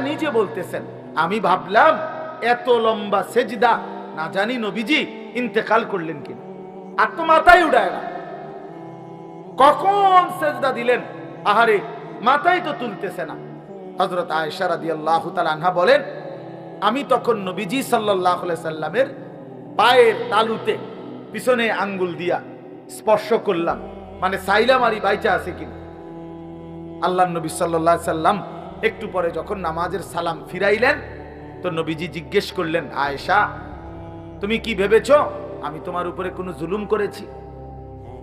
নিজে বলতেছেন, আমি ভাবলাম এত লম্বা সেজদা, না জানি নবীজি ইন্তেকাল করলেন কিনা। আর তো মাথায় উড়ায় না। কখন সেজদা দিলেন? আহারে মাথায় তো তুলতেছে না। হজরত আয়েশা রাদিয়াল্লাহু তাআলা আনহা বলেন, আমি তখন নবীজি আলাইহি সাল্লামের পায়ের তালুতে পিছনে আঙ্গুল দিয়া স্পর্শ করলাম। মানে সাইলাম আরি বাইচা আছে কিনা? আল্লাহ নবী আলাইহি সাল্লাম একটু পরে যখন নামাজের সালাম ফিরাইলেন, তো নবীজি জিজ্ঞেস করলেন, আয়েশা, তুমি কি ভেবেছ আমি তোমার উপরে কোনো জুলুম করেছি?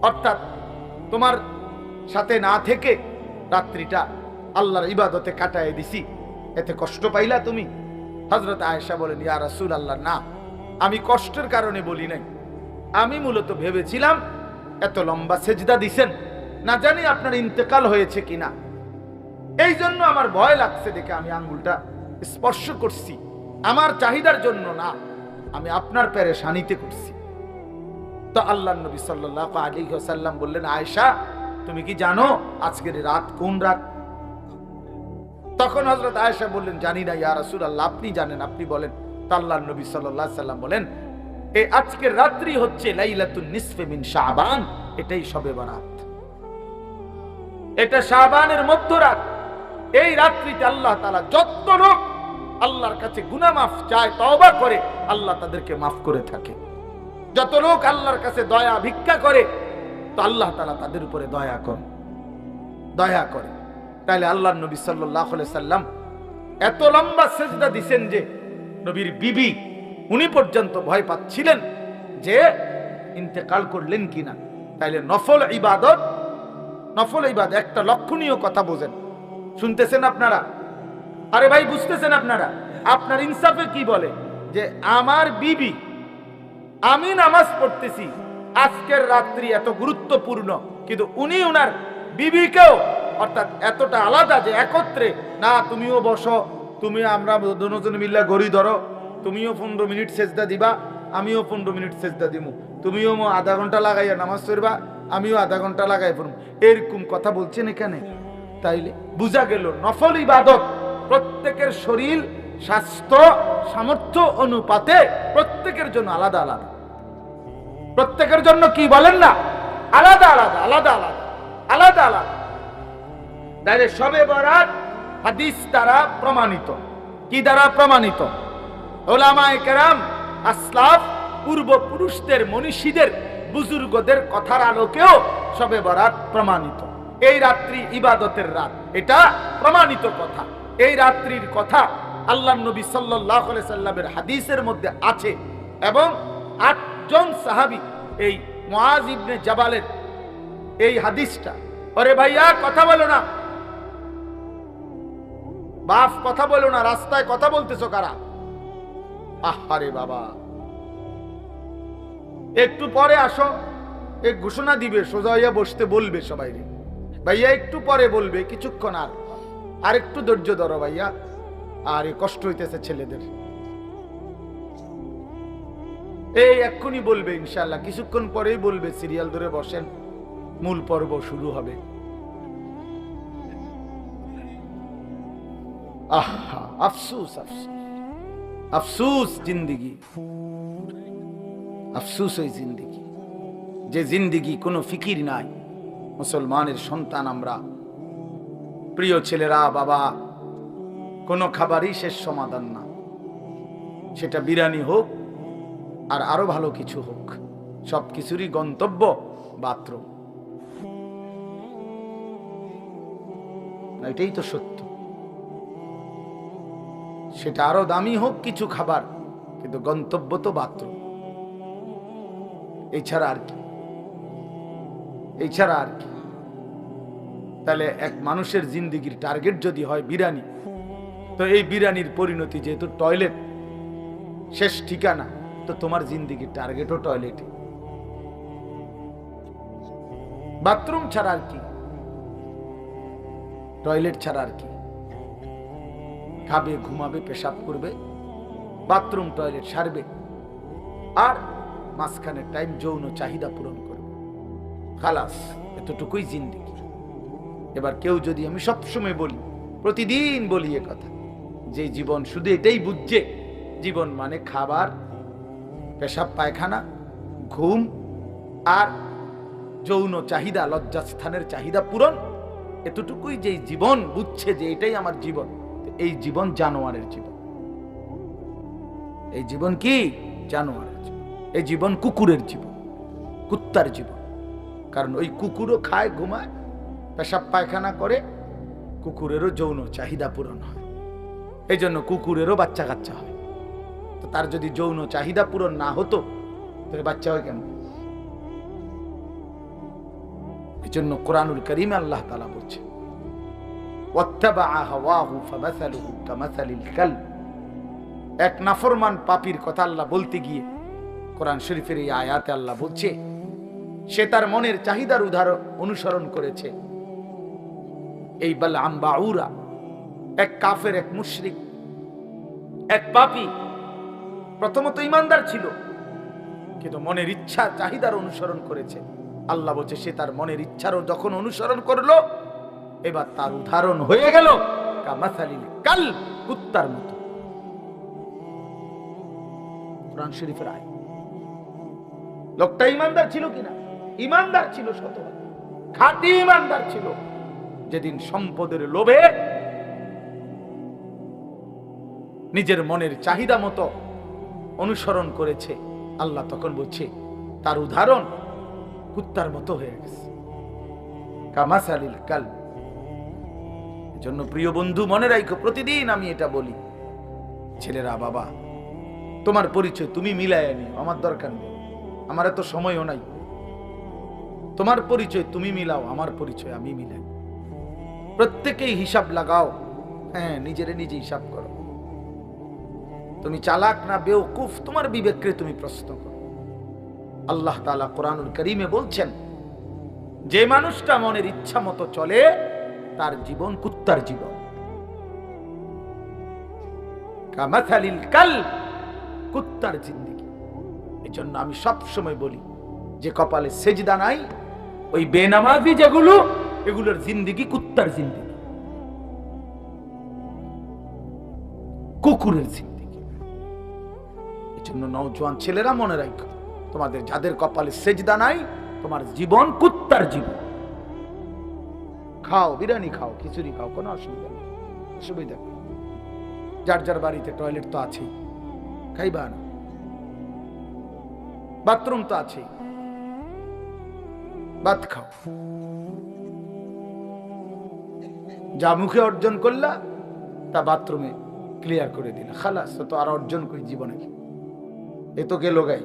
অর্থাৎ তোমার সাথে না থেকে রাত্রিটা আল্লাহর ইবাদতে কাটায় দিছি। এতে কষ্ট পাইলা তুমি? হজরত আয়েশা বলেন, ইয়া রাসূল আল্লাহ না, আমি কষ্টের কারণে বলি নাই। আমি মূলত ভেবেছিলাম, এত লম্বা সেজদা দিছেন, না জানি আপনার ইন্তেকাল হয়েছে কিনা। এই জন্য আমার ভয় লাগছে দেখে আমি আঙ্গুলটা স্পর্শ করছি। আমার চাহিদার জন্য না, আমি আপনার পেরেশানিতে করছি। তো আল্লাহ নবী সাল্লাল্লাহু আলাইহি ওয়াসাল্লাম বললেন, আয়েশা তুমি কি জানো আজকের রাত কোন রাত? তখন হযরত আয়েশা বললেন, জানি না ইয়া রাসূলুল্লাহ, আপনি জানেন, আপনি বলেন। তা নবী সাল্লাল্লাহু সাল্লাম বলেন এই আজকের রাত্রি হচ্ছে লাইলাতুন নিসফে মিন শাবান, এটাই শবে বরাত। এটা শাবানের মধ্যরাত এই রাত্রিতে আল্লাহ তাআলা যত লোক আল্লাহর কাছে গুনাহ মাফ চায়, তওবা করে, আল্লাহ তাদেরকে মাফ করে থাকে। যত লোক আল্লাহর কাছে দয়া ভিক্ষা করে তো আল্লাহ তালা তাদের উপরে দয়া করে। দয়া করে। তাহলে আল্লাহ নবী সাল্লাহ সাল্লাম এত লম্বা সেজদা দিছেন যে নবীর বিবি, উনি পর্যন্ত ভয় পাচ্ছিলেন যে ইন্তেকাল করলেন কিনা। তাইলে নফল ইবাদত নফল ইবাদত, একটা লক্ষণীয় কথা বোঝেন। শুনতেছেন আপনারা? আরে ভাই, বুঝতেছেন আপনারা? আপনার ইনসাফে কি বলে? যে আমার বিবি, আমি নামাজ পড়তেছি আজকের রাত্রি এত গুরুত্বপূর্ণ, কিন্তু উনি ওনার বিবিকেও অর্থাৎ এতটা আলাদা যে একত্রে, না, তুমিও বসো, তুমি আমরা দুজন মিল্লা গড়ি ধরো, তুমিও পনেরো মিনিট সেজদা দিবা, আমিও পনেরো মিনিট সেজদা দিমু, তুমিও আধা ঘণ্টা লাগাইয়া নামাজ পড়বা, আমিও আধা ঘণ্টা লাগাই পড়ব এরকম কথা বলছেন এখানে। তাইলে বুঝা গেল, নফল ইবাদত প্রত্যেকের শরীর, স্বাস্থ্য, সামর্থ্য, অনুপাতে প্রত্যেকের জন্য আলাদা আলাদা। প্রত্যেকের জন্য কি বলেন না? আলাদা আলাদা আলাদা আলাদা আলাদা আলাদা। সবে বরাত হাদিস দ্বারা প্রমাণিত। কি দ্বারা প্রমাণিত? ওলামায়ে কেরাম, আসলাফ, পূর্বপুরুষদের, মনীষীদের, বুজুর্গদের কথার আলোকেও সবে বরাত প্রমাণিত। এই রাত্রি ইবাদতের রাত। এটা প্রমাণিত কথা। এই রাত্রির কথা আল্লাহ নবী সাল্লাহ সাল্লামের হাদিসের মধ্যে আছে এবং আটজন সাহাবি, এই মুআজ ইবনে জাবালের এই হাদিসটা। ওরে ভাইয়া, কথা বলো না। বাপ, কথা বলো না, রাস্তায় কথা বলতেছো কারা? আহারে বাবা। একটু পরে আসো এক ঘোষণা দিবে, সোজা হইয়া বসতে বলবে সবাই ভাইয়া, একটু পরে বলবে, কিছুক্ষণ আর। আর একটু ধৈর্য ধরো ভাইয়া। আর এ কষ্ট হইতেছে ছেলেদের। এই এক্ষুনি বলবে ইনশাল্লাহ কিছুক্ষণ পরেই বলবে, সিরিয়াল ধরে বসেন, মূল পর্ব শুরু হবে। আহা, আফসুস আফসুস আফসুস জিন্দিগি, আফসুস ওই জিন্দিগি, যে জিন্দিগি কোনো ফিকির নাই, মুসলমানের সন্তান আমরা, প্রিয় ছেলেরা, বাবা, কোনো খাবারই শেষ সমাধান না, সেটা বিরিয়ানি হোক আর আরও ভালো কিছু হোক। সব কিছুরই গন্তব্য বাথরুম। এটাই তো সত্য। সেটা আরও দামি হোক কিছু খাবার, কিন্তু গন্তব্য তো বাথরুম। এছাড়া আর কি। এছাড়া আর কি। তাহলে এক মানুষের জিন্দিগির টার্গেট যদি হয় বিরিয়ানি, তো এই বিরিয়ানির পরিণতি যেহেতু টয়লেট, শেষ ঠিকানা। তো তোমার জিন্দিগির টার্গেটও টয়লেটে বাথরুম ছাড়া আর কি? টয়লেট ছাড়া আর কি? খাবে, ঘুমাবে, পেশাব করবে বাথরুম টয়লেট সারবে, আর মাঝখানে টাইম যৌন চাহিদা পূরণ করবে। খালাস, এতটুকুই জিন্দিগি। এবার কেউ যদি আমি সবসময় বলি, প্রতিদিন বলি এ কথা, যে জীবন শুধু এটাই বুঝছে, জীবন মানে খাবার পেশাব পায়খানা, ঘুম আর যৌন চাহিদা, লজ্জাস্থানের চাহিদা পূরণ। এতটুকুই যে জীবন বুঝছে যে এটাই আমার জীবন এই জীবন জানোয়ারের জীবন। এই জীবন কি? জানোয়ারের জীবন। এই জীবন কুকুরের জীবন, কুত্তার জীবন। কারণ ওই কুকুরও খায়, ঘুমায়, পেশাব পায়খানা করে, কুকুরেরও যৌন চাহিদা পূরণ হয়। এই জন্য কুকুরেরও বাচ্চা কাচ্চা হয়। তো তার যদি যৌন চাহিদা পূরণ না হতো, তাহলে বাচ্চা হয় কেন এই জন্য কোরআনুল করিম আল্লাহ তালা বলছে এক নাফরমান পাপির কথা আল্লাহ বলতে গিয়ে কোরআন শরীফের এই আয়াতে আল্লাহ বলছে, সে তার মনের চাহিদার উদাহরণ অনুসরণ করেছে। এই বাল আম্বাউরা, এক কাফের, এক মুশরিক, এক পাপি প্রথমত ইমানদার ছিল, কিন্তু মনের ইচ্ছা, চাহিদার অনুসরণ করেছে। আল্লাহ বলছে, সে তার মনের ইচ্ছারও যখন অনুসরণ করল, এবার তার উদাহরণ হয়ে গেল কাল, কুত্তার মতো। শরীফের আয়। লোকটা ইমানদার ছিল কিনা? ইমানদার ছিল শত খাঁটি ইমানদার ছিল। যেদিন সম্পদের লোভে নিজের মনের চাহিদা মতো অনুসরণ করেছে। আল্লাহ তখন বলছে, তার উদাহরণ কুত্তার মতো হয়ে গেছে। কামাসালিল কাল জন্য প্রিয় বন্ধু, মনে রাখো প্রতিদিন আমি এটা বলি। ছেলেরা, বাবা, তোমার পরিচয় তুমি মিলাই নিও, আমার দরকার নেই। আমার এত সময়ও নাই। তোমার পরিচয় তুমি মিলাও, আমার পরিচয় আমি মিলাই। প্রত্যেকেই হিসাব লাগাও। হ্যাঁ নিজেরে নিজে হিসাব করো। তুমি চালাক না বেওকুফ, তোমার বিবেককে তুমি প্রশ্ন করো। আল্লাহ তাআলা কোরআনুল করিমে বলছেন, যে মানুষটা মনের ইচ্ছা মতো চলে, তার জীবন কুত্তার জীবন। কামাথালিল কাল কুত্তার জিন্দিগি। এই জন্য আমি সব সময় বলি, যে কপালে সেজদা নাই, ওই বেনামাজি যেগুলো, এগুলোর জিন্দিগি কুত্তার জিন্দিগি। কুকুরের জিন্দিগি। জন্য নৌজওয়ান ছেলেরা মনে রাখো তোমাদের যাদের কপালে সেজদা নাই, তোমার জীবন কুত্তার জীবন। খাও, বিরিয়ানি খাও, খিচুড়ি খাও, কোনো অসুবিধা নেই, অসুবিধা যার যার বাড়িতে টয়লেট তো আছেই, খাইবা না। বাথরুম তো আছেই, ভাত খাও। যা মুখে অর্জন করলা, তা বাথরুমে ক্লিয়ার করে দিলা। খালাস তো আর অর্জন করি জীবনে। এ তো গেল গাই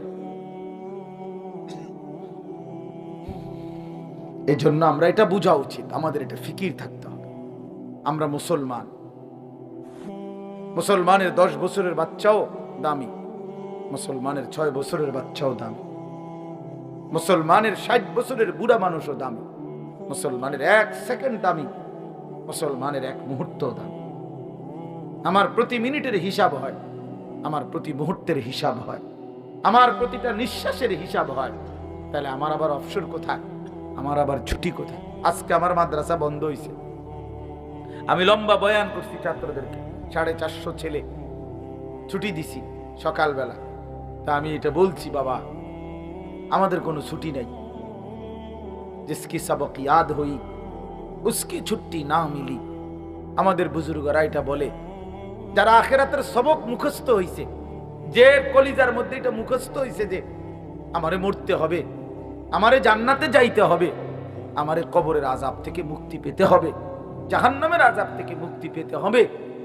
এই জন্য আমরা এটা বোঝা উচিত, আমাদের এটা ফিকির থাকতে হবে। আমরা মুসলমান। মুসলমানের দশ বছরের বাচ্চাও দামি। মুসলমানের ছয় বছরের বাচ্চাও দামি। মুসলমানের ষাট বছরের বুড়া মানুষও দামি। মুসলমানের এক সেকেন্ড দামি। মুসলমানের এক মুহূর্ত দামি। আমার প্রতি মিনিটের হিসাব হয়। আমার প্রতি মুহূর্তের হিসাব হয়। আমার প্রতিটা নিঃশ্বাসের হিসাব হয়। তাহলে আমার আবার অবসর কোথায়? আমার আবার ছুটি কোথায়? আজকে আমার মাদ্রাসা বন্ধ হয়েছে আমি লম্বা বয়ান করছি ছাত্রদেরকে। সাড়ে চারশো ছেলে। ছুটি দিছি সকালবেলা। তা আমি এটা বলছি, বাবা, আমাদের কোনো ছুটি নেই। জিসকি সবক ইয়াদ হই, উসকি ছুটি না মিলি। আমাদের বুজুর্গরা এটা বলে, যারা আখেরাতের সবক মুখস্থ হইছে যে কলিজার মধ্যে এটা মুখস্থ হইছে যে আমারে মরতে হবে, আমারে জান্নাতে যাইতে হবে, আমারে কবরের আজাব থেকে মুক্তি পেতে হবে, জাহান্নামের আজাব থেকে মুক্তি পেতে হবে,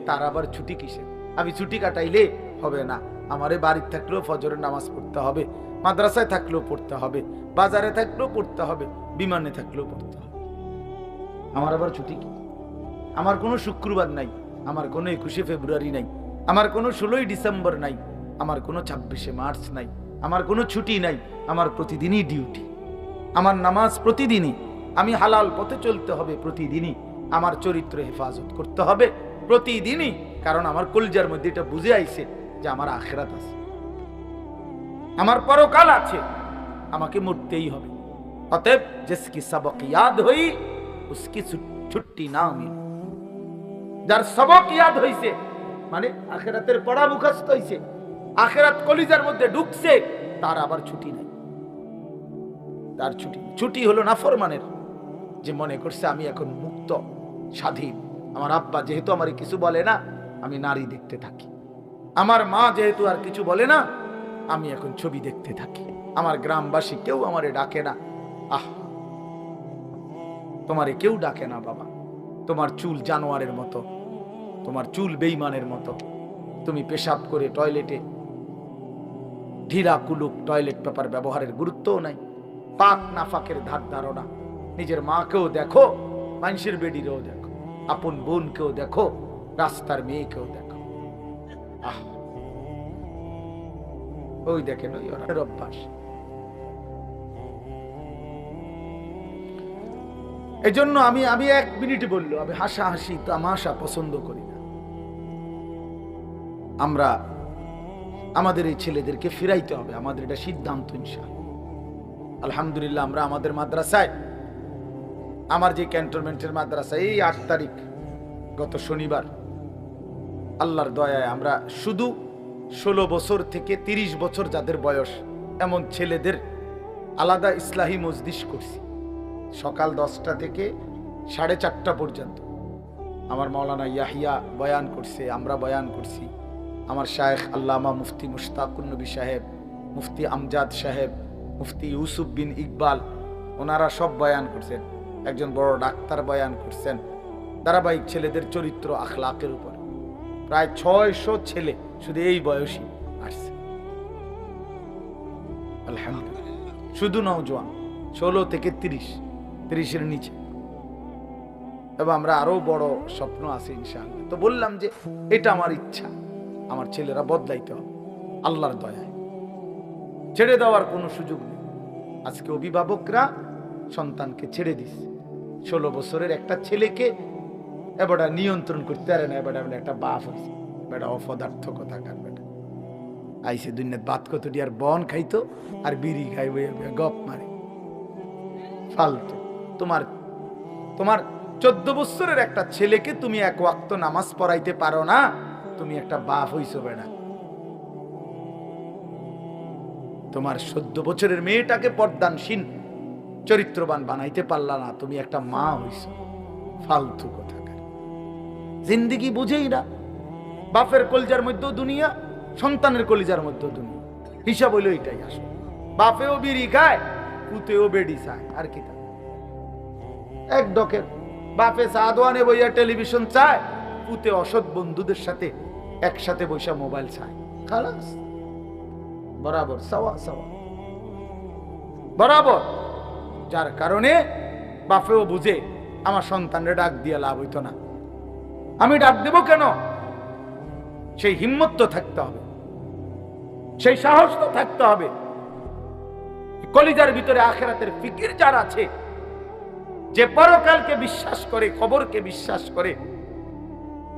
তার আবার ছুটি কিসে আমি ছুটি কাটাইলে হবে না। আমারে বাড়িতে থাকলেও ফজরের নামাজ পড়তে হবে, মাদ্রাসায় থাকলেও পড়তে হবে, বাজারে থাকলেও পড়তে হবে, বিমানে থাকলেও পড়তে হবে। আমার আবার ছুটি কি? আমার কোনো শুক্রবার নাই, আমার কোনো একুশে ফেব্রুয়ারি নাই, আমার কোনো ষোলোই ডিসেম্বর নাই আমার কোনো ছাব্বিশে মার্চ নাই, আমার কোনো ছুটি নাই, আমার প্রতিদিনই ডিউটি। আমার নামাজ প্রতিদিনই, আমি হালাল পথে চলতে হবে প্রতিদিনই, আমার চরিত্র হেফাজত করতে হবে প্রতিদিনই, কারণ আমার কলজার মধ্যে এটা বুঝে আইছে যে আমার আখেরাত আছে। আমার পরকাল আছে, আমাকে মরতেই হবে। অতএব জিসকি সবক ইয়াদ হই, উসকি ছুট- ছুট্টি না মিল যার সবক ইয়াদ হইছে মানে আখেরাতের পড়া মুখস্থ হইছে আখেরাত কলিজার মধ্যে ঢুকছে, তার আবার ছুটি নাই। তার ছুটি। ছুটি হলো নাফরমানের, যে মনে করছে আমি এখন মুক্ত, স্বাধীন। আমার আব্বা যেহেতু আমার কিছু বলে না, আমি নারী দেখতে থাকি। আমার মা যেহেতু আর কিছু বলে না, আমি এখন ছবি দেখতে থাকি। আমার গ্রামবাসী কেউ আমারে ডাকে না। আহ! তোমারে কেউ ডাকে না, বাবা। তোমার চুল জানোয়ারের মতো, তোমার চুল বেইমানের মতো। তুমি পেশাব করে টয়লেটে ঢিলা কুলুক টয়লেট পেপার ব্যবহারের গুরুত্বও নাই। পাক নাফাকের ধার ধারণা। নিজের মাকেও দেখো, মানুষের বেডিরেও দেখো, আপন বোনকেও দেখো, রাস্তার মেয়েকেও দেখো। আহ। ওই দেখেন, ওই অভ্যাস। এজন্য আমি আমি এক মিনিট বলল, আমি হাসা হাসি তামাশা পছন্দ করি না। আমরা আমাদের এই ছেলেদেরকে ফিরাইতে হবে। আমাদের এটা সিদ্ধান্ত, ইনশাআল্লাহ। আলহামদুলিল্লাহ, আমরা আমাদের মাদ্রাসায়, আমার যে ক্যান্টনমেন্টের মাদ্রাসা এই আট তারিখ, গত শনিবার, আল্লাহর দয়ায় আমরা শুধু ষোলো বছর থেকে তিরিশ বছর যাদের বয়স, এমন ছেলেদের আলাদা ইসলাহী মজদিস করছি। সকাল দশটা থেকে সাড়ে চারটা পর্যন্ত। আমার মাওলানা ইয়াহিয়া বয়ান করছে, আমরা বয়ান করছি। আমার শায়েখ আল্লামা মুফতি মুশতাকুর নবী সাহেব, মুফতি আমজাদ সাহেব, মুফতি ইউসুফ বিন ইকবাল, ওনারা সব বয়ান করছেন। একজন বড় ডাক্তার বয়ান করছেন ধারাবাহিক ছেলেদের চরিত্র আখলাকের উপর। প্রায় ছয়শো ছেলে শুধু এই বয়সী আসছে। শুধু নওজোয়ান, ষোলো থেকে তিরিশ, তিরিশের নিচে। এবং আমরা আরও বড় স্বপ্ন আছে ইনশাআল্লাহ। তো বললাম যে এটা আমার ইচ্ছা। আমার ছেলেরা বদলাইতে হবে। আল্লাহর দয়ায়। ছেড়ে দেওয়ার কোনো সুযোগ নেই। আজকে অভিভাবকরা সন্তানকে ছেড়ে দিস ষোলো বছরের একটা ছেলেকে এবারটা নিয়ন্ত্রণ করতে পারে না, এবারটা একটা বাপ হয়েছে। বেটা অপদার্থ কথা কার বেটা। আইসে দুনিয়াত বাত কত আর বন খাইতো আর বিড়ি খাইব গপ মারে। ফালতু। তোমার তোমার চোদ্দ বছরের একটা ছেলেকে তুমি এক ওয়াক্ত নামাজ পড়াইতে পারো না। তুমি একটা বাপ হইছো বেড়া। তোমার চোদ্দ বছরের মেয়েটাকে পর্দানসীন, চরিত্রবান বানাইতে পারলা না, তুমি একটা মা হইছো। ফালতু কথা জিন্দিগি বুঝেই না, বাপের কলজার মধ্যেও দুনিয়া, সন্তানের কলিজার মধ্যেও দুনিয়া। হিসাব হইল এটাই আসো বাপেও বিড়ি খায়, পুতেও বেডি চায়, আর কি? এক ডকের বাপে চা দোয়ানে বইয়া টেলিভিশন চায়, পুতে অসৎ বন্ধুদের সাথে একসাথে বৈশা মোবাইল চায় খালাস। বরাবর বরাবর। যার কারণে বাপেও বুঝে আমার সন্তানরে ডাক দিয়ে লাভ হইতো না। আমি ডাক দেব কেন? সেই হিম্মত তো থাকতে হবে। সেই সাহস তো থাকতে হবে। কলিজার ভিতরে আখেরাতের ফিকির যার আছে, যে পরকালকে বিশ্বাস করে, খবরকে বিশ্বাস করে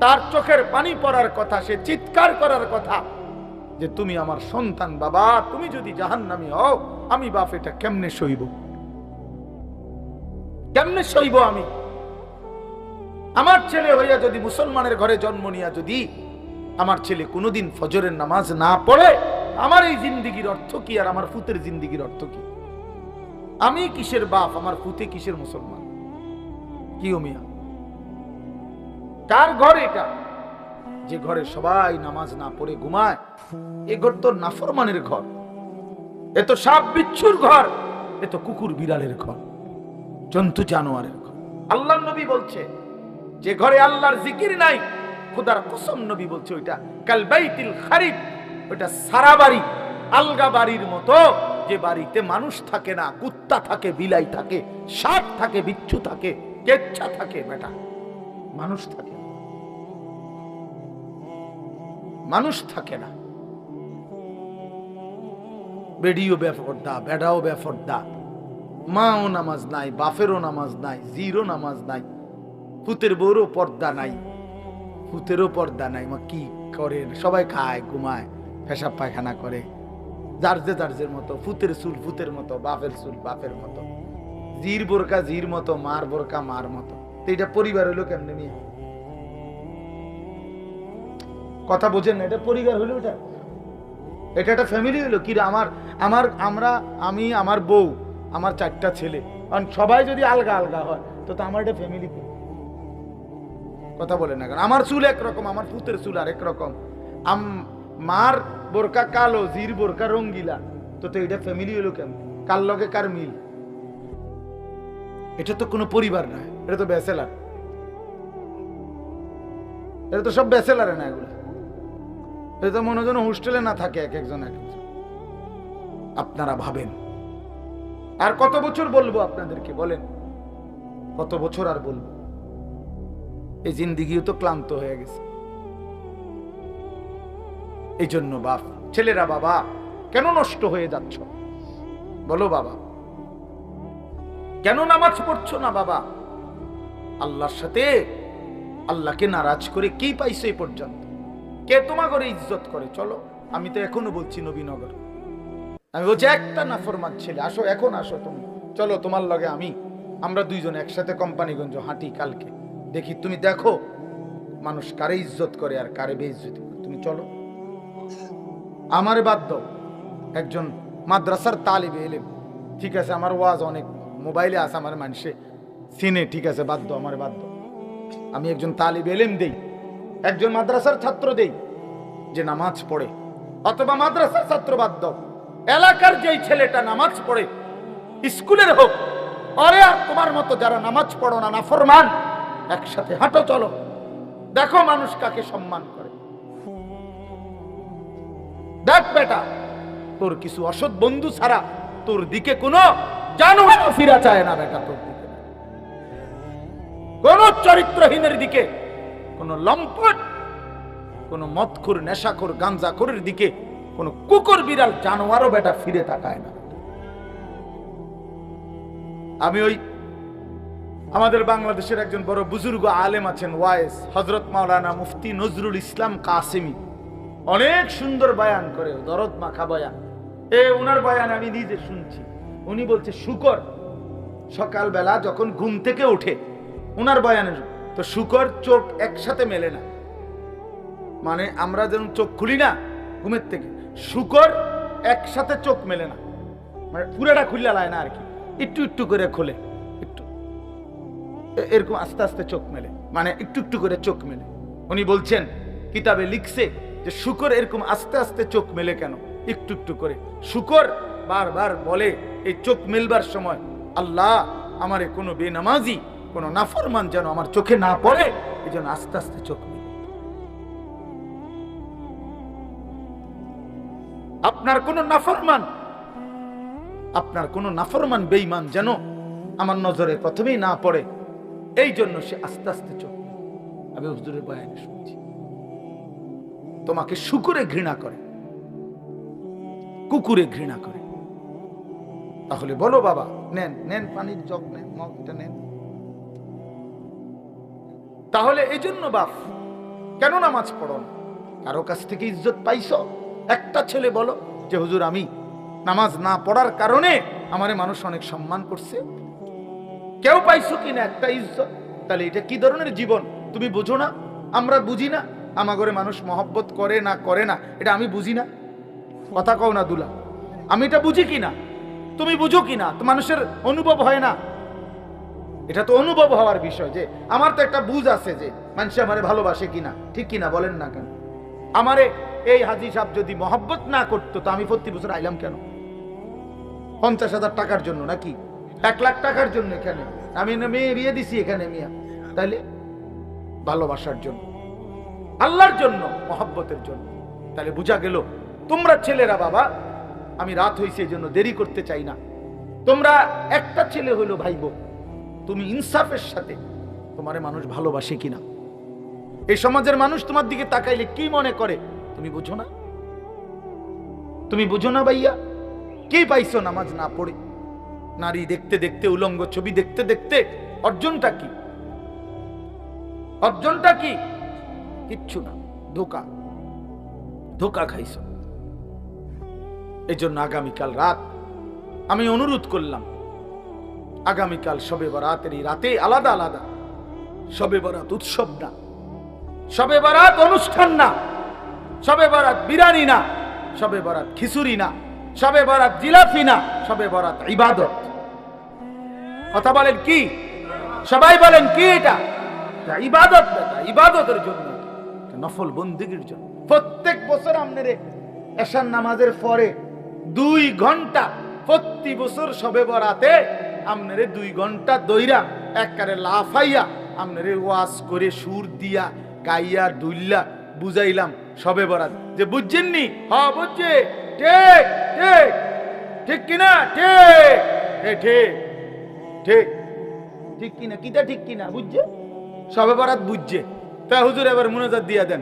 তার চোখের পানি পড়ার কথা, সে চিৎকার করার কথা যে তুমি আমার সন্তান বাবা, তুমি যদি জাহান্নামি হও, আমি বাপ এটা কেমনে সইব? কেমনে সইব আমি? আমার ছেলে হইয়া যদি মুসলমানের ঘরে জন্ম নিয়া যদি আমার ছেলে কোনোদিন ফজরের নামাজ না পড়ে, আমার এই জিন্দিগির অর্থ কি আর আমার ফুতের জিন্দিগির অর্থ কি? আমি কিসের বাপ, আমার ফুতে কিসের মুসলমান? কি মিয়া? কার ঘর এটা। যে ঘরে সবাই নামাজ না পড়ে ঘুমায়, এ ঘর তো নাফরমানের ঘর। এ তো সাপ বিচ্ছুর ঘর, এ তো কুকুর বিড়ালের ঘর, জন্তু জানোয়ারের ঘর। আল্লাহ নবী বলছে, যে ঘরে আল্লাহর জিকির নাই, খোদার কসম নবী বলছে ওইটা কাল বাইতিল খারিফ, ওইটা সারা বাড়ি, আলগা বাড়ির মতো, যে বাড়িতে মানুষ থাকে না, কুত্তা থাকে, বিলাই থাকে, সাপ থাকে, বিচ্ছু থাকে, কেচ্ছা থাকে, বেটা। মানুষ থাকে। মানুষ থাকে না। বেডিও বেফরদা, বেডাও বেফরদা। মাও নামাজ নাই, বাফেরও নামাজ নাই জিরো নামাজ নাই ফুতের বউরও পর্দা নাই ফুতেরও পর্দা নাই। মা কি করে সবাই খায়, ঘুমায়, পেশাব পায়খানা করে। জার্জে জার্জের মতো, ফুতের চুল ফুতের মতো বাপের চুল বাপের মতো। জির বোরকা জির মতো, মার বোরকা মার মতো। তো এটা পরিবার হইল কেমনে নিয়ে? কথা বোঝেন না, এটা পরিবার হলো এটা। এটা একটা ফ্যামিলি হলো। কি আমার আমার, আমরা, আমি, আমার বউ, আমার চারটা ছেলে। কারণ সবাই যদি আলগা আলগা হয়, তো তো আমার এটা ফ্যামিলি কথা বলে না কেন। আমার চুল একরকম, আমার পুতের চুল আর একরকম আম, মার বোরকা কালো, জির বোরকা রঙ্গিলা। তো তো এটা ফ্যামিলি হলো কেন কার লগে কার মিল? এটা তো কোনো পরিবার না, এটা তো ব্যাচেলার। এটা তো সব ব্যাচেলারে না এগুলো। এটা মনে যেন হোস্টেলে না থাকে এক একজন এক একজন। আপনারা ভাবেন। আর কত বছর বলব আপনাদেরকে, বলেন। কত বছর আর বলব? এই জিন্দিগিও তো ক্লান্ত হয়ে গেছে। এই জন্য বাপ, ছেলেরা বাবা, কেন নষ্ট হয়ে যাচ্ছ? বলো বাবা। কেন নামাজ পড়ছো না বাবা? আল্লাহর সাথে আল্লাহকে নারাজ করে কি পাইছো এই পর্যন্ত? কে তোমা করে ইজ্জত করে? চলো, আমি তো এখনও বলছি নবীনগর। আমি বলছি, একটা নাফরমান ছেলে, আসো, এখন আসো তুমি। চলো, তোমার লগে আমি। আমরা দুইজন একসাথে কোম্পানিগঞ্জ হাঁটি কালকে। দেখি, তুমি দেখো, মানুষ কারে ইজ্জত করে আর কারে বেইজ্জতি তুমি চলো। আমার বাদ দাও, একজন মাদ্রাসার তালিবে এলেম। ঠিক আছে, আমার ওয়াজ অনেক, মোবাইলে আছে আমার মানুষে সিনে, ঠিক আছে, বাদ দাও, আমার বাদ দাও। আমি একজন তালিব এলেম দেই। একজন মাদ্রাসার ছাত্র দেই, যে নামাজ পড়ে, অথবা মাদ্রাসার ছাত্র বাদ এলাকার যেই ছেলেটা নামাজ পড়ে, স্কুলের হোক আরে আর তোমার মতো যারা নামাজ পড়ো না, নাফরমান, একসাথে হাঁটো, চলো। দেখো মানুষ কাকে সম্মান করে। দেখ বেটা, তোর কিছু অসৎ বন্ধু ছাড়া তোর দিকে কোনো জানোয়ার ফিরা চায় না বেটা তোর দিকে। কোন চরিত্রহীনের দিকে কোন লম্পট, কোনো মদখোর, নেশাখোর গাঞ্জাখোরের দিকে কোন কুকুর, বিড়াল, জানোয়ারও বেটা ফিরে তাকায় না। আমি ওই আমাদের বাংলাদেশের একজন বড় বুজুর্গ আলেম আছেন ওয়াইস হজরত মাওলানা মুফতি নজরুল ইসলাম কাসেমি। অনেক সুন্দর বয়ান করে, দরদ মাখা বয়ান। এ, ওনার বয়ান আমি নিজে শুনছি। উনি বলছে, শুকর, সকালবেলা যখন ঘুম থেকে ওঠে ওনার বয়ানের তো শুকর চোখ একসাথে মেলে না। মানে আমরা যেমন চোখ খুলি না ঘুমের থেকে, শুকর একসাথে চোখ মেলে না। মানে পুরাটা খুললে লায় না আর কি। একটু একটু করে খোলে, একটু। এরকম আস্তে আস্তে চোখ মেলে মানে একটু একটু করে চোখ মেলে। উনি বলছেন, কিতাবে লিখছে যে শুকর এরকম আস্তে আস্তে চোখ মেলে কেন? একটু একটু করে। শুকর বারবার বলে, এই চোখ মেলবার সময় আল্লাহ আমারে কোনো বেনামাজি কোনো নাফরমান যেন আমার চোখে না পড়ে, এই জন্য আস্তে আস্তে চোখ আপনার কোনো নাফরমান, আপনার কোনো নাফরমান বেঈমান যেন আমার নজরে প্রথমেই না পড়ে, এই জন্য সে আস্তে আস্তে চোখ আমি হুজুরের বয়ানে শুনছি। তোমাকে শুকুরে ঘৃণা করে, কুকুরে ঘৃণা করে। তাহলে বলো বাবা, নেন নেন পানির জগ, নেন, মগটা নেন। তাহলে এই জন্য বাপ, কেন নামাজ পড়ো কারও কাছ থেকে ইজ্জত পাইছো? একটা ছেলে বলো যে, হুজুর, আমি নামাজ না পড়ার কারণে আমারে মানুষ অনেক সম্মান করছে। কেউ পাইছো কিনা একটা ইজ্জত? তাহলে এটা কি ধরনের জীবন? তুমি বুঝো না? আমরা বুঝি না? আমাগরে মানুষ মহব্বত করে না করে না? এটা আমি বুঝি না? কথা কও না দুলা। আমি এটা বুঝি কি না তুমি বুঝো কি না তো মানুষের অনুভব হয় না। এটা তো অনুভব হওয়ার বিষয় যে আমার তো একটা বুঝ আছে যে মানুষ আমারে ভালোবাসে কিনা। ঠিক কিনা বলেন না কেন? আমারে এই হাজি সাহেব যদি মহব্বত না করতো, তো আমি প্রতি বছর আইলাম কেন? পঞ্চাশ হাজার টাকার জন্য নাকি? এক লাখ টাকার জন্য এখানে। আমি মেয়ে, বিয়ে দিছি এখানে মিয়া। তাইলে? ভালোবাসার জন্য। আল্লাহর জন্য, মহব্বতের জন্য। তাহলে বোঝা গেল, তোমরা ছেলেরা বাবা, আমি রাত হয়েছে এই জন্য দেরি করতে চাই না। তোমরা একটা ছেলে হইল ভাইব। তুমি ইনসাফের সাথে তোমারে মানুষ ভালোবাসে কিনা? এই সমাজের মানুষ তোমার দিকে তাকাইলে কি মনে করে? তুমি বুঝো না? তুমি বুঝো না ভাইয়া? কি পাইছো নামাজ না পড়ে? নারী দেখতে দেখতে উলঙ্গ ছবি দেখতে দেখতে অর্জনটা কি? অর্জনটা কি? কিচ্ছু না, ধোকা। ধোকা খাইছ। এই জন্য আগামীকাল রাত আমি অনুরোধ করলাম আগামীকাল সবে বরাতের এই রাতে আলাদা আলাদা। সবে বরাত উৎসব না। সবে বরাত অনুষ্ঠান না। সবে বরাত বিরানি না। সবে বরাত খিচুড়ি না। সবে বরাত জিলাপি না। সবে বরাত ইবাদত। কথা বলেন কি? সবাই বলেন কি এটা? ইবাদত বেটা ইবাদতের জন্য। নফল বন্দিগির জন্য। প্রত্যেক বছর আমনেরে এশার নামাজের পরে দুই ঘণ্টা প্রতি বছর সবে বরাতে আমনেরে দুই ঘণ্টা দইরা এককারে লাফাইয়া আমনেরে ওয়াজ করে সুর দিয়া গাইয়া দুইল্লা বুঝাইলাম সবে বরাত। যে বুঝছেননি হ্যাঁ বুঝছে। ঠিক ঠিক। ঠিক কিনা? ঠিক। ঠিক ঠিক। ঠিক। কিনা? কিটা ঠিক কিনা? বুঝছে? সবে বরাত বুঝছে। তা হুজুর এবার মুনাজাত দিয়া দেন।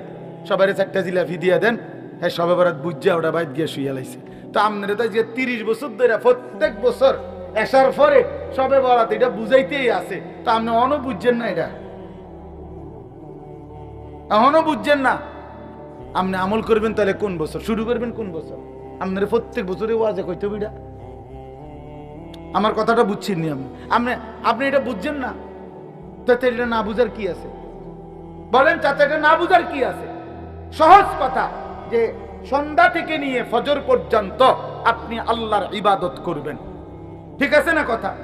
সবারে চারটা জিলাপি দিয়া দেন। হ্যাঁ সবে বরাত বুঝছে, ওটা বাইর গিয়ে শুয়ে লাইছে। তো আপনারা তো যে তিরিশ বছর ধরে প্রত্যেক বছর এসার পরে সবে বরাত, এটা বুঝাইতেই আছে। তা আপনি অন বুঝছেন না এটা? এখনও বুঝছেন না? আপনি আমল করবেন তাহলে কোন বছর? শুরু করবেন কোন বছর? আপনার প্রত্যেক বছরে ওয়াজে কইতে বিড়া আমার কথাটা বুঝছেন নি আপনি। আপনি আপনি এটা বুঝছেন না? তাতে এটা না বুঝার কি আছে? বলেন, তাতে এটা না বুঝার কি আছে? সহজ কথা যে সন্ধ্যা থেকে নিয়ে ফজর পর্যন্ত আপনি আল্লাহর ইবাদত করবেন। ঠিক আছে না কথা?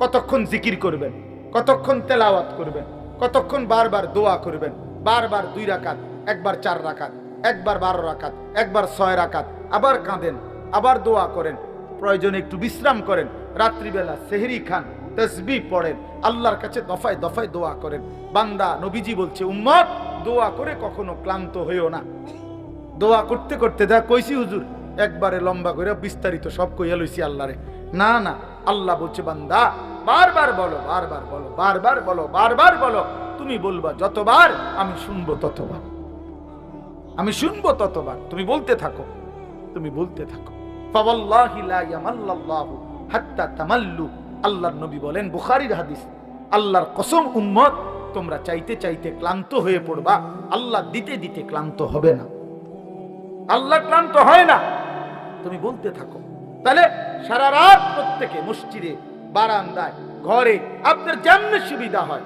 কতক্ষণ জিকির করবেন? কতক্ষণ তেলাওয়াত করবেন? কতক্ষণ বারবার দোয়া করবেন? বারবার দুই রাকাত, একবার চার রাকাত, একবার বারো রাকাত, একবার ছয় রাকাত। আবার কাঁদেন, আবার দোয়া করেন। প্রয়োজনে একটু বিশ্রাম করেন। রাত্রিবেলা সেহরি খান তসবি পড়েন। আল্লাহর কাছে দফায় দফায় দোয়া করেন। বান্দা নবীজি বলছে, উম্মত, দোয়া করে কখনো ক্লান্ত হইও না। দোয়া করতে করতে যা কইছি হুজুর, একবারে লম্বা করে বিস্তারিত সব কইয়া লইছি আল্লাহরে। না না আল্লাহ বলছে, বান্দা, বারবার বলো বারবার বলো বারবার বলো বারবার বলো। তুমি বলবা, যতবার, আমি শুনব ততবার। আমি শুনব ততবার। তুমি বলতে থাকো। তুমি বলতে থাকো। আল্লাহর নবী বলেন, বুখারীর হাদিস, আল্লাহর কসম উম্মত, তোমরা চাইতে চাইতে ক্লান্ত হয়ে পড়বা। আল্লাহ দিতে দিতে ক্লান্ত হবে না। আল্লাহ ক্লান্ত হয় না। তুমি বলতে থাকো। তাহলে সারা রাত প্রত্যেকে মসজিদে, বারান্দায়, ঘরে আপনার যেমন সুবিধা হয়,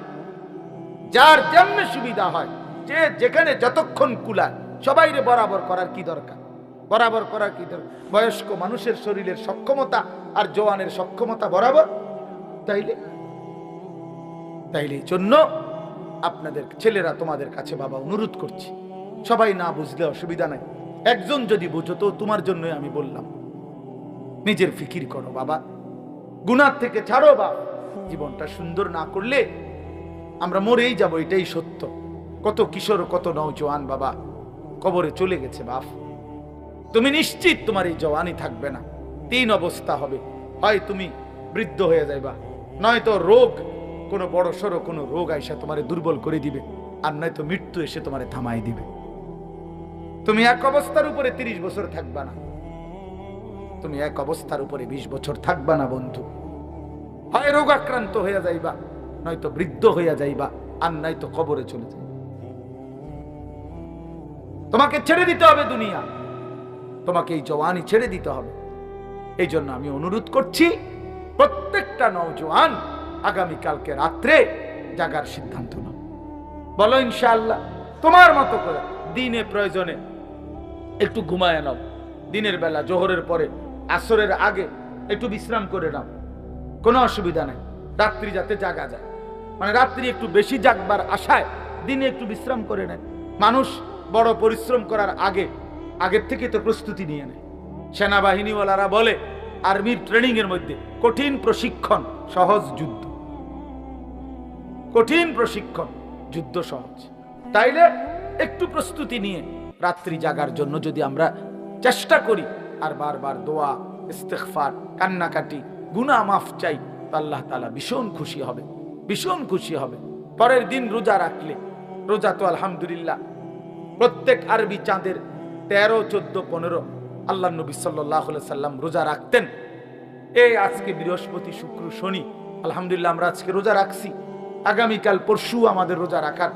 যার যেমন সুবিধা হয়, যে যেখানে যতক্ষণ কুলায়, সবাইরে বরাবর করার কি দরকার? বরাবর করার কি দরকার? বয়স্ক মানুষের শরীরের সক্ষমতা আর জোয়ানের সক্ষমতা বরাবর? তাইলে? তাইলে জন্য আপনাদের ছেলেরা তোমাদের কাছে বাবা অনুরোধ করছি, সবাই না বুঝলে অসুবিধা নাই। একজন যদি বুঝো তো তোমার জন্যই আমি বললাম। নিজের ফিকির করো, বাবা। গুনার থেকে ছাড়ো বা জীবনটা সুন্দর না করলে আমরা মরেই যাব, এটাই সত্য। কত কিশোর, কত নৌজওয়ান বাবা। কবরে চলে গেছে, বাপ। তুমি নিশ্চিত তোমার এই জওয়ানি থাকবে না। তিন অবস্থা হবে। হয় তুমি বৃদ্ধ হয়ে যাইবা, নয়তো রোগ, কোনো বড় সড়ো কোনো রোগ আইসা তোমারে দুর্বল করে দিবে, আর নয়তো মৃত্যু এসে তোমারে থামাই দিবে। তুমি এক অবস্থার উপরে তিরিশ বছর থাকবা না। তুমি এক অবস্থার উপরে বিশ বছর থাকবা না, বন্ধু। হয় রোগ আক্রান্ত হইয়া যাইবা, নয়তো বৃদ্ধ হইয়া যাইবা, আর নয়তো কবরে চলে যাইবা। তোমাকে ছেড়ে দিতে হবে দুনিয়া। তোমাকে এই জওয়ানি ছেড়ে দিতে হবে। এই জন্য আমি অনুরোধ করছি, প্রত্যেকটা নওজোয়ান আগামীকালকে রাত্রে জাগার সিদ্ধান্ত নাও। বলো ইনশাআল্লাহ, তোমার মতো করে দিনে প্রয়োজনে একটু ঘুমায় নাও। দিনের বেলা, জোহরের পরে আসরের আগে একটু বিশ্রাম করে নাও। কোনো অসুবিধা নেই। রাত্রি যাতে জাগা যায়। মানে রাত্রি একটু বেশি জাগবার আশায় দিনে একটু বিশ্রাম করে নেন মানুষ বড় পরিশ্রম করার আগে, আগের থেকে তো প্রস্তুতি নিয়ে নেয়। সেনাবাহিনীওয়ালারা বলে, আর্মির ট্রেনিং এর মধ্যে কঠিন প্রশিক্ষণ সহজ যুদ্ধ। কঠিন প্রশিক্ষণ যুদ্ধ সহজ। তাইলে একটু প্রস্তুতি নিয়ে রাত্রি জাগার জন্য যদি আমরা চেষ্টা করি আর বারবার দোয়া, ইস্তেগফার, কান্নাকাটি গুনা মাফ চাই আল্লাহ তাআলা ভীষণ খুশি হবে, ভীষণ খুশি হবে। পরের দিন রোজা রাখলে, রোজা তো আলহামদুলিল্লাহ। প্রত্যেক আরবি চাঁদের তেরো, চোদ্দ, পনেরো, আল্লাহ নবী সাল্লাহ সাল্লাম রোজা রাখতেন। এই আজকে বৃহস্পতি, শুক্র, শনি, আলহামদুলিল্লাহ আমরা আজকে রোজা রাখছি। আগামীকাল পরশু আমাদের রোজা রাখার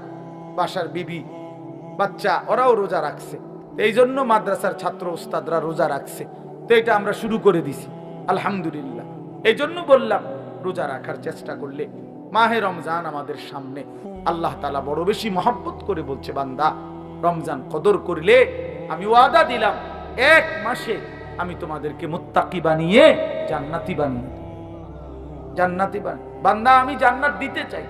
বাসার বিবি, বাচ্চা, ওরাও রোজা রাখছে। এই জন্য মাদ্রাসার ছাত্র ওস্তাদরা রোজা রাখছে। তো এটা আমরা শুরু করে দিছি। আলহামদুলিল্লাহ। এই জন্য বললাম, রোজা রাখার চেষ্টা করলে মাহে রমজান আমাদের সামনে। আল্লাহ তালা বড় বেশি মহব্বত করে বলছে, বান্দা, রমজান কদর করলে আমি ওয়াদা দিলাম, এক মাসে আমি তোমাদেরকে মোত্তাকি বানিয়ে জান্নাতি বানিয়ে জান্নাতি বানিয়ে বান্দা, আমি জান্নাত দিতে চাই।